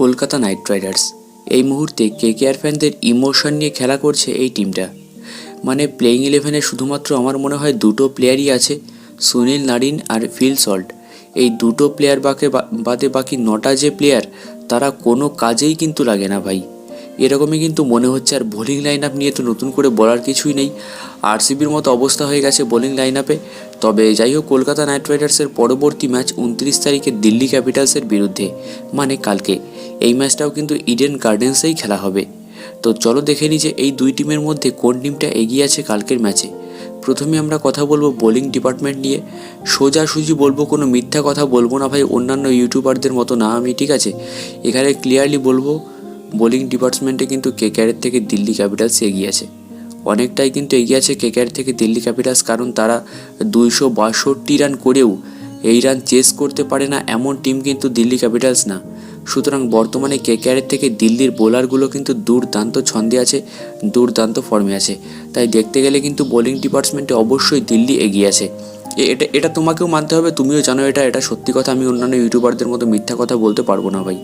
Kolkata night Riders. এই মুহূর্তে KKR ফ্যানদের emotion নিয়ে খেলা করছে এই টিমটা। মানে প্লেইং ইলেভেনে শুধুমাত্র আমার মনে হয় দুটো প্লেয়ারই আছে, সুনীল নারিন আর ফিল সল্ট। এই দুটো প্লেয়ার বাকে বাদে বাকি নটা যে প্লেয়ার তারা কোনো কাজেই কিন্তু লাগে না ভাই। এরকমই কিন্তু মনে হচ্ছে আর বোলিং লাইন আপ নিয়ে তো নতুন করে বলার কিছুই নেই। আরসিবির মতো অবস্থা হয়ে গেছে বোলিং লাইন আপে তবে যাই হোক, কলকাতা নাইট রাইডার্সের পরবর্তী ম্যাচ উনত্রিশ তারিখে দিল্লি ক্যাপিটালসের বিরুদ্ধে মানে কালকে। এই ম্যাচটাও কিন্তু ইডেন গার্ডেন্সেই খেলা হবে। তো চলো দেখে নিই যে এই দুই টিমের মধ্যে কোন টিমটা এগিয়ে আছে কালকের ম্যাচে। প্রথমে আমরা কথা বলব বোলিং ডিপার্টমেন্ট নিয়ে। সোজাসুজি বলব, কোনো মিথ্যা কথা বলব না ভাই, অন্যান্য ইউটিউবারদের মতো না আমি, ঠিক আছে? এখানে ক্লিয়ারলি বলব, বোলিং ডিপার্টমেন্টে কিন্তু কেকেআরের থেকে দিল্লি ক্যাপিটালস এগিয়ে আছে। অনেকটাই কিন্তু এগিয়ে আছে কেকেআর থেকে দিল্লি ক্যাপিটালস, কারণ তারা দুইশো বাষট্টি রান করেও এই রান চেস করতে পারে না, এমন টিম কিন্তু দিল্লি ক্যাপিটালস না। সুতরাং বর্তমানে কেকেআরের থেকে দিল্লির বোলারগুলো কিন্তু দুর্দান্ত ছন্দে আছে, দুর্দান্ত ফর্মে আছে। তাই দেখতে গেলে কিন্তু বোলিং ডিপার্টমেন্টে অবশ্যই দিল্লি এগিয়ে আছে। এটা এটা তোমাকেও মানতে হবে, তুমিও জানো এটা এটা সত্যি কথা, আমি অন্যান্য ইউটিউবারদের মতো মিথ্যা কথা বলতে পারব না ভাই।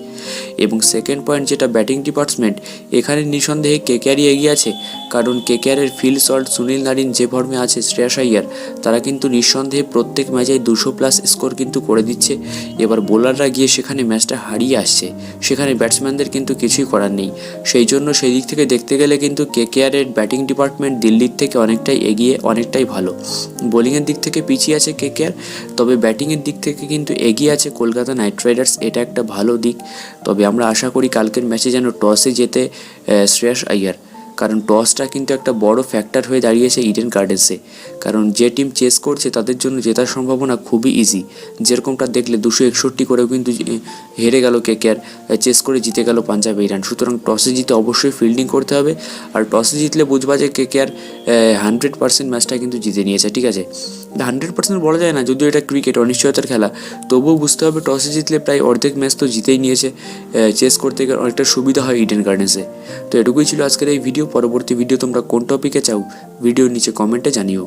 এবং সেকেন্ড পয়েন্ট যেটা ব্যাটিং ডিপার্টমেন্ট এখানে নিঃসন্দেহে কেকেআরই এগিয়ে আছে, কারণ কেকেআরের ফিল সল্ট সুনীল নারিন যে ফর্মে আছে শ্রেয়াস আইয়ার তারা কিন্তু নিঃসন্দেহে প্রত্যেক ম্যাচে দুশো প্লাস স্কোর কিন্তু করে দিচ্ছে। এবার বোলাররা গিয়ে সেখানে ম্যাচটা হারিয়ে আসছে, সেখানে ব্যাটসম্যানদের কিন্তু কিছুই করার নেই। সেই জন্য সেই দিক থেকে দেখতে গেলে কিন্তু কেকেআরের ব্যাটিং ডিপার্টমেন্ট দিল্লির থেকে অনেকটাই এগিয়ে, অনেকটাই ভালো। বোলিংয়ের দিক থেকে পিছিয়ে আছে কেকেআর তবে ব্যাটিংয়ের দিক থেকে কিন্তু এগিয়ে আছে কলকাতা নাইট রাইডার্স এটা একটা ভালো দিক। তবে আমরা আশা করি কালকের ম্যাচে যেন টসে আহ, শ্রেয়াস আইয়ার। কারণ টসটা কিন্তু একটা বড় ফ্যাক্টর হয়ে দাঁড়িয়েছে ইডেন গার্ডেন্সে কারণ যে টিম চেস করছে তাদের জন্য জেতার সম্ভাবনা খুবই ইজি যেরকমটা দেখলে দুশো একষট্টি করেও কিন্তু হেরে গেল কেকেআর চেস করে জিতে গেল পাঞ্জাব ইরান সুতরাং টসে জিতে অবশ্যই ফিল্ডিং করতে হবে। আর টসে জিতলে বুঝবা যে কেকেআর হান্ড্রেড পার্সেন্ট ম্যাচটা কিন্তু জিতে নিয়েছে ঠিক আছে? হান্ড্রেড পার্সেন্ট বলা যায় না, যদিও এটা ক্রিকেট অনিশ্চয়তার খেলা। তবুও বুঝতে হবে টসে জিতলে প্রায় অর্ধেক ম্যাচ তো জিতেই নিয়েছে। চেস করতে গেলে অনেকটা সুবিধা হয় ইডেন গার্ডেন্সে তো এটুকুই ছিল আজকের এই ভিডিও পরবর্তী ভিডিও তোমরা কোন টপিকে চাও ভিডিওর নিচে কমেন্টে জানিও।